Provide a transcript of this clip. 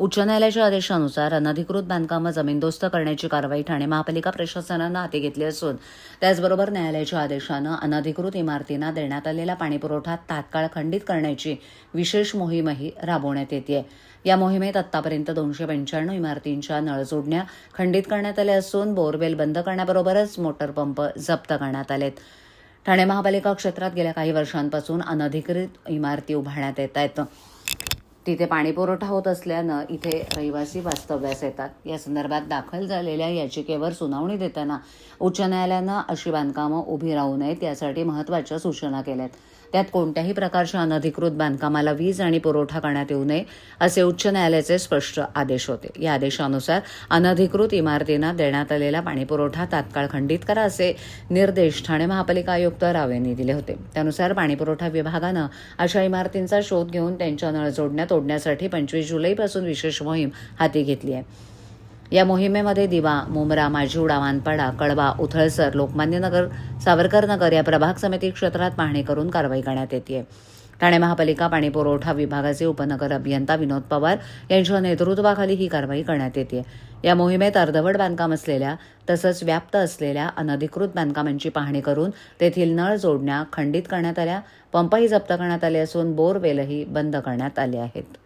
उच्च न्यायालयाच्या आदेशानुसार अनधिकृत बांधकामं जमीनदोस्त करण्याची कारवाई ठाणे महापालिका प्रशासनानं हाती घेतली असून त्याचबरोबर न्यायालयाच्या आदेशानं अनधिकृत इमारतींना देण्यात आलेला पाणीपुरवठा तात्काळ खंडित करण्याची विशेष मोहीमही राबवण्यात येते या मोहिमेत आतापर्यंत दोनशे पंच्याण्णव इमारतींच्या नळजोडण्या खंडित करण्यात आल्या असून बोरवेल बंद करण्याबरोबरच मोटर पंप जप्त करण्यात आलेत. ठाणे महापालिका क्षेत्रात गेल्या काही वर्षांपासून अनधिकृत इमारती उभारण्यात येत आहेत. तिथे पाणीपुरवठा होत असल्यानं इथे रहिवासी वास्तव्यास येतात. या संदर्भात दाखल झालेल्या याचिकेवर सुनावणी देताना उच्च न्यायालयानं अशी बांधकामं उभी राहू नयेत यासाठी महत्त्वाच्या सूचना केल्यात. त्यात कोणत्याही प्रकारच्या अनधिकृत बांधकामाला वीज आणि पुरवठा करण्यात येऊ नये असे उच्च न्यायालयाचे स्पष्ट आदेश होते. या आदेशानुसार अनधिकृत इमारतींना देण्यात आलेला पाणीपुरवठा तात्काळ खंडित करा असे निर्देश ठाणे महापालिका आयुक्त राव यांनी दिले होते. त्यानुसार पाणीपुरवठा विभागानं अशा इमारतींचा शोध घेऊन त्यांच्या नळ जोडण्यात तोडण्यासाठी पंचवीस जुलैपासून विशेष मोहीम हाती घेतली आहे. या मोहिमेमध्ये दिवा मुमरा माजिवडा वानपाडा कळवा उथळसर लोकमान्य नगर सावरकरनगर या प्रभाग समिती क्षेत्रात पाहणी करून कारवाई करण्यात येते ठाणे महापालिका पाणीपुरवठा विभागाचे उपनगर अभियंता विनोद पवार यांच्या नेतृत्वाखाली ही कारवाई करण्यात येते. या मोहिमेत अर्धवट बांधकाम असलेल्या तसंच व्याप्त असलेल्या अनधिकृत बांधकामांची पाहणी करून तेथील नळ जोडण्या खंडित करण्यात आल्या पंपही जप्त करण्यात आले असून बोरवेलही बंद करण्यात आले आहेत.